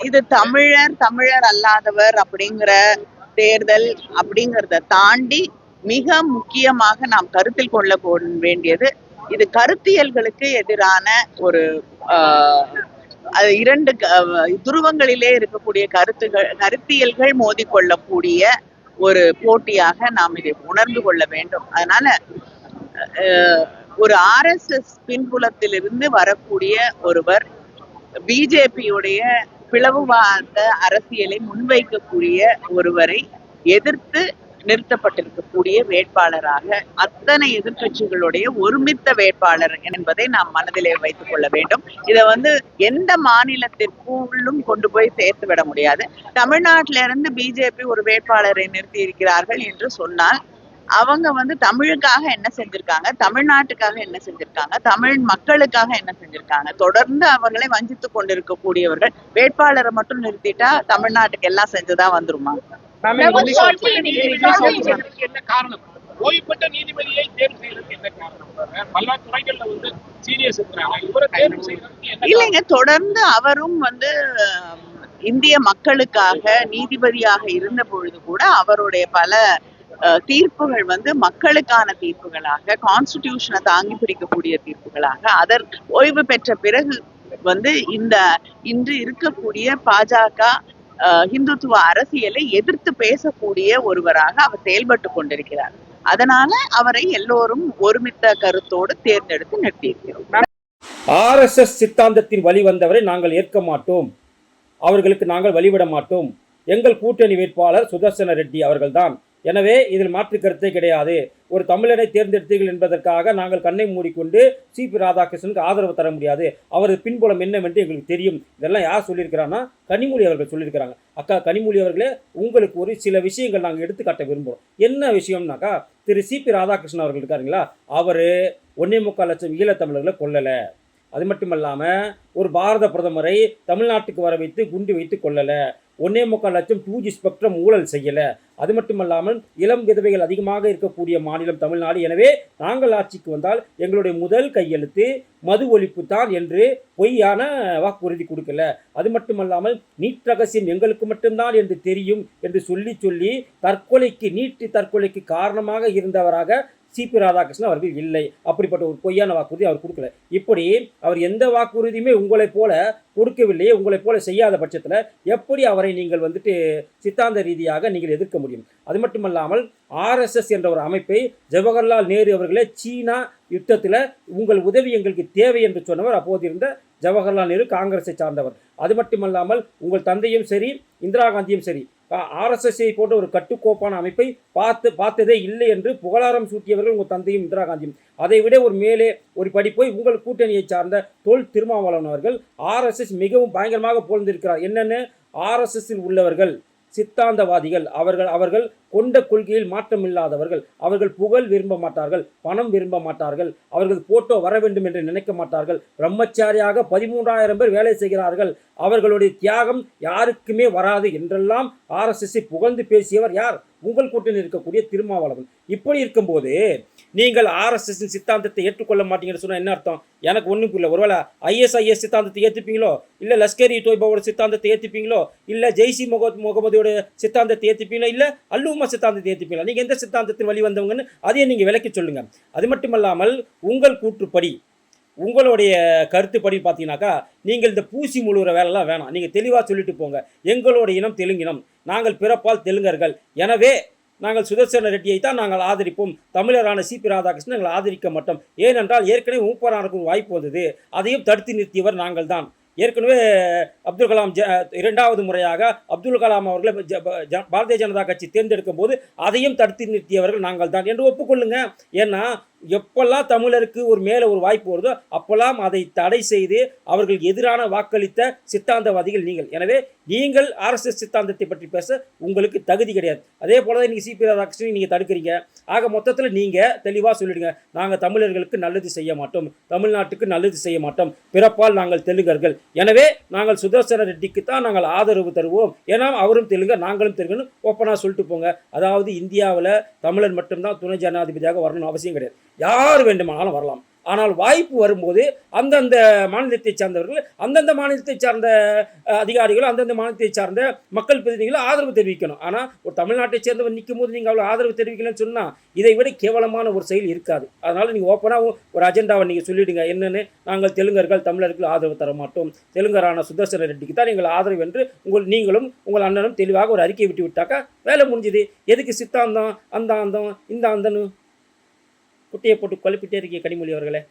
இது தமிழர் தமிழர் அல்லாதவர் அப்படிங்கிற தேர்தல் அப்படிங்கறத தாண்டி மிக முக்கியமாக நாம் கருத்தில் கொள்ள வேண்டியது இது கருத்தியல்களுக்கு எதிரான ஒரு இரண்டு துருவங்களிலே இருக்கக்கூடிய கருத்துகள் கருத்தியல்கள் மோதிக்கொள்ளக்கூடிய ஒரு போட்டியாக நாம் இதை உணர்ந்து கொள்ள வேண்டும். அதனால அஹ், ஒரு ஆர்எஸ்எஸ் பின்புலத்திலிருந்து வரக்கூடிய ஒருவர் பிஜேபியுடைய பிளவுவாத அரசியலை முன்வைக்கக்கூடிய ஒருவரை எதிர்த்து நிறுத்தப்பட்டிருக்கக்கூடிய வேட்பாளராக அத்தனை எதிர்க்கட்சிகளுடைய ஒருமித்த வேட்பாளர் என்பதை நாம் மனதிலே வைத்துக் கொள்ள வேண்டும். இதை வந்து எந்த மாநிலத்திற்குள்ளும் கொண்டு போய் சேர்த்து விட முடியாது. தமிழ்நாட்டில இருந்து பிஜேபி ஒரு வேட்பாளரை நிறுத்தி இருக்கிறார்கள் என்று சொன்னால் அவங்க வந்து தமிழுக்காக என்ன செஞ்சிருக்காங்க? தமிழ்நாட்டுக்காக என்ன செஞ்சிருக்காங்க? தமிழ் மக்களுக்காக என்ன செஞ்சிருக்காங்க? தொடர்ந்து அவர்களை வஞ்சித்து கொண்டிருக்கக்கூடியவர்கள். வேட்பாளரை மட்டும் நிறுத்திட்டா தமிழ்நாட்டுக்கு எல்லாம் செஞ்சுதான் வந்துருமா? மேம், Level இங்கிலீஷ் forty ஆட்சி- இங்கிலீஷ் இங்கிலீஷ் ஆட்சி ஆட்சி செய்யறதுக்கு என்ன காரணம்? ஓய்வு பெற்ற நீதிபதியை தேர்வு செய்யறதுக்கு என்ன காரணம்? பல துறைகள்ல வந்து சீரியஸ் இருக்கிறாங்க இவரை தேர்வு செய்யறதுக்கு என்ன காரணம்? இல்லைங்க தொடர்ந்து அவரும் வந்து இந்திய மக்களுக்காக நீதிபதியாக இருந்த பொழுது கூட அவருடைய பல தீர்ப்புகள் வந்து மக்களுக்கான தீர்ப்புகளாக கான்ஸ்டிடியூஷனை தாங்கி பிடிக்கக்கூடிய தீர்ப்புகளாக அதர் ஓய்வு பெற்ற பிறகு வந்து இந்த இன்று இருக்கக்கூடிய பாஜக இந்துத்துவ அரசியலை எதிர்த்து பேசக்கூடிய ஒருவராக அவர் செயல்பட்டு கொண்டிருக்கிறார். அதனால அவரை எல்லோரும் ஒருமித்த கருத்தோடு தேர்ந்தெடுத்து நிறுத்தியிருக்கிறோம். ஆர்எஸ்எஸ் சித்தாந்தத்தின் வழி வந்தவரை நாங்கள் ஏற்க மாட்டோம். அவர்களுக்கு நாங்கள் வழிவிட மாட்டோம். எங்கள் கூட்டணி வேட்பாளர் சுதர்சன ரெட்டி அவர்கள்தான். எனவே இதில் மாற்று கருத்தே கிடையாது. ஒரு தமிழனை தேர்ந்தெடுத்தீர்கள் என்பதற்காக நாங்கள் கண்ணை மூடிக்கொண்டு சிபி ராதாகிருஷ்ணனுக்கு ஆதரவு தர முடியாது. அவரது பின்புலம் என்னவென்று எங்களுக்கு தெரியும். இதெல்லாம் யார் சொல்லியிருக்கிறான்னா கனிமொழி அவர்கள் சொல்லியிருக்கிறாங்க. அக்கா கனிமொழி அவர்களே உங்களுக்கு ஒரு சில விஷயங்கள் நாங்கள் எடுத்துக்காட்ட விரும்புகிறோம் என்ன விஷயம்னாக்கா திரு சிபி ராதாகிருஷ்ணன் அவர்கள் இருக்காருங்களா? அவர் ஒன்னே முக்கால் லட்சம் ஈழத்தமிழர்களை கொல்லலை. அது மட்டும் இல்லாமல் ஒரு பாரத பிரதமரை தமிழ்நாட்டுக்கு வர வைத்து குண்டு வைத்து கொள்ளலை ஒன்னே முக்கால் லட்சம் டூ ஜி ஸ்பெக்ட்ரம் ஊழல் செய்யலை. அது மட்டும் இல்லாமல் இளம் விதவைகள் அதிகமாக இருக்கக்கூடிய மாநிலம் தமிழ்நாடு. எனவே நாங்கள் ஆட்சிக்கு வந்தால் எங்களுடைய முதல் கையெழுத்து மது ஒழிப்பு தான் என்று பொய்யான வாக்குறுதி கொடுக்கல. அது மட்டுமல்லாமல் நீட் ரகசியம் எங்களுக்கு மட்டும்தான் என்று தெரியும் என்று சொல்லி சொல்லி தற்கொலைக்கு நீட்டு தற்கொலைக்கு காரணமாக இருந்தவராக சிபி ராதாகிருஷ்ணன் அவர்கள் இல்லை. அப்படிப்பட்ட ஒரு பொய்யான வாக்குறுதி அவர் கொடுக்கல. இப்படி அவர் எந்த வாக்குறுதியுமே உங்களைப் போல கொடுக்கவில்லையே உங்களைப் போல செய்யாத பட்சத்தில் எப்படி அவரை நீங்கள் வந்துட்டு சித்தாந்த ரீதியாக நீங்கள் எதிர்க்க முடியும்? அது மட்டுமல்லாமல் ஆர்எஸ்எஸ் என்ற ஒரு அமைப்பை ஜவஹர்லால் நேரு அவர்களே சீனா யுத்தத்தில் உங்கள் உதவி எங்களுக்கு தேவை என்று சொன்னவர் அப்போது இருந்த ஜவஹர்லால் நேரு காங்கிரஸை சார்ந்தவர். அது மட்டுமல்லாமல் உங்கள் தந்தையும் சரி இந்திரா காந்தியும் சரி ஆர்எஸ்எஸ்ஐ போன்ற ஒரு கட்டுக்கோப்பான அமைப்பை பார்த்து பார்த்ததே இல்லை என்று புகழாரம் சூட்டியவர்கள் உங்கள் தந்தையும் இந்திரா காந்தியும். அதை விட ஒரு மேலே ஒரு படி போய் உங்கள் கூட்டணியை சார்ந்த தொல் திருமாவளவன் அவர்கள் ஆர்எஸ்எஸ் மிகவும் பயங்கரமாக புகழ்ந்திருக்கிறார். என்னென்னு? ஆர்எஸ்எஸ்ஸில் உள்ளவர்கள். சித்தாந்தவாதிகள். அவர்கள் அவர்கள் கொண்ட கொள்கையில் மாற்றமில்லாதவர்கள். அவர்கள் புகழ் விரும்ப மாட்டார்கள் பணம் விரும்ப மாட்டார்கள் அவர்கள் போட்டோ வர வேண்டும் என்று நினைக்க மாட்டார்கள். பிரம்மச்சாரியாக பதிமூன்றாயிரம் பேர் வேலை செய்கிறார்கள். அவர்களுடைய தியாகம் யாருக்குமே வராது என்றெல்லாம் ஆர்எஸ்எஸ்ஸை புகழ்ந்து பேசியவர் யார்? உங்கள் கூட்டணி இருக்கக்கூடிய திருமாவளவன். இப்படி இருக்கும்போது நீங்கள் ஆர்எஸ்எஸ் சித்தாந்தத்தை ஏற்றுக்கொள்ள மாட்டீங்கன்னு சொன்னால் என்ன அர்த்தம்? எனக்கு ஒன்றும் புரியல ஒருவேளை ஐஎஸ்ஐஎஸ் சித்தாந்தத்தை ஏற்றுப்பீங்களோ இல்லை லஷ்கர் இ தொய்பாவோட சித்தாந்தத்தை ஏற்றுப்பீங்களோ இல்லை ஜெய்சி முகமது முகமதியோட சித்தாந்தத்தை ஏற்றுப்பீங்களோ இல்லை அல்லுமா சித்தாந்தத்தை ஏற்றுப்பீங்களா நீங்கள் எந்த சித்தாந்தத்தின் வழி வந்தவங்கன்னு அதையும் நீங்கள் விளக்கி சொல்லுங்கள் அது மட்டுமல்லாமல் உங்கள் கூற்றுப்படி உங்களுடைய கருத்துப்படி பார்த்தீங்கன்னாக்கா நீங்கள் இந்த பூசி முழுகிற வேலைலாம் வேணாம். நீங்கள் தெளிவாக சொல்லிட்டு போங்க. எங்களுடைய இனம் தெலுங்கினம். நாங்கள் பிறப்பால் தெலுங்கர்கள். எனவே நாங்கள் சுதர்சன ரெட்டியை தான் நாங்கள் ஆதரிப்போம். தமிழரான சி. பி. ராதாகிருஷ்ணன் நாங்கள் ஆதரிக்க மாட்டோம். ஏனென்றால் ஏற்கனவே மூப்பரானுக்கு ஒரு வாய்ப்பு வந்தது. அதையும் தடுத்து நிறுத்தியவர் நாங்கள் தான். ஏற்கனவே அப்துல் கலாம் ஜ இரண்டாவது முறையாக அப்துல் கலாம் அவர்களை ஜ- ஜ- பாரதிய ஜனதா கட்சி தேர்ந்தெடுக்கும் போது அதையும் தடுத்து நிறுத்தியவர்கள் நாங்கள் தான். என்று ஒப்புக்கொள்ளுங்க. ஏன்னா எப்பெல்லாம் தமிழருக்கு ஒரு மேலே ஒரு வாய்ப்பு வருதோ அப்பெல்லாம் அதை தடை செய்து அவர்கள் எதிரான வாக்களித்த சித்தாந்தவாதிகள் நீங்கள். எனவே நீங்கள் ஆர்எஸ்எஸ் சித்தாந்தத்தை பற்றி பேச உங்களுக்கு தகுதி கிடையாது. அதே போல தான் நீங்கள் சிபி ராதாகிருஷ்ணன் நீங்கள் தடுக்கிறீங்க. ஆக மொத்தத்தில் நீங்கள் தெளிவாக சொல்லிடுங்க. நாங்கள் தமிழர்களுக்கு நல்லது செய்ய மாட்டோம். தமிழ்நாட்டுக்கு நல்லது செய்ய மாட்டோம். பிறப்பால் நாங்கள் தெலுங்கர்கள். எனவே நாங்கள் சுதர்சன ரெட்டிக்கு தான் நாங்கள் ஆதரவு தருவோம். ஏன்னா அவரும் தெலுங்கு நாங்களும் தெலுங்குன்னு ஓப்பனாக சொல்லிட்டு போங்க. அதாவது இந்தியாவில் தமிழர் மட்டும்தான் துணை ஜனாதிபதியாக வரணும்னு அவசியம் கிடையாது. யார் வேண்டுமானாலும் வரலாம். ஆனால் வாய்ப்பு வரும்போது அந்தந்த மாநிலத்தை சார்ந்தவர்கள் அந்தந்த மாநிலத்தை சார்ந்த அதிகாரிகளும் அதிகாரிகள் அந்தந்த மாநிலத்தை சார்ந்த மக்கள் பிரதிநிதிகளும் ஆதரவு தெரிவிக்கணும். ஆனால் ஒரு தமிழ்நாட்டை சேர்ந்தவர் நிற்கும் போது நீங்கள் அவ்வளோ ஆதரவு தெரிவிக்கலன்னு சொன்னால் இதை விட கேவலமான ஒரு செயல் இருக்காது. அதனால் நீங்கள் ஓப்பனாக ஒரு அஜெண்டாவை நீங்கள் சொல்லிவிடுங்க என்னென்னு நாங்கள் தெலுங்கர்கள் தமிழர்கள் ஆதரவு தர மாட்டோம். தெலுங்கரான சுதர்சன ரெட்டிக்கு தான் நீங்கள் ஆதரவு என்று உங்கள் நீங்களும் உங்கள் அண்ணனும் தெளிவாக ஒரு அறிக்கை விட்டு விட்டாக்கா வேலை முடிஞ்சுது. எதுக்கு சித்தாந்தம் அந்த ஆந்தம் இந்த ஆந்தன்னு குட்டையை போட்டு குழப்பிட்டே இருக்கீங்க கனிமொழி அவர்களே.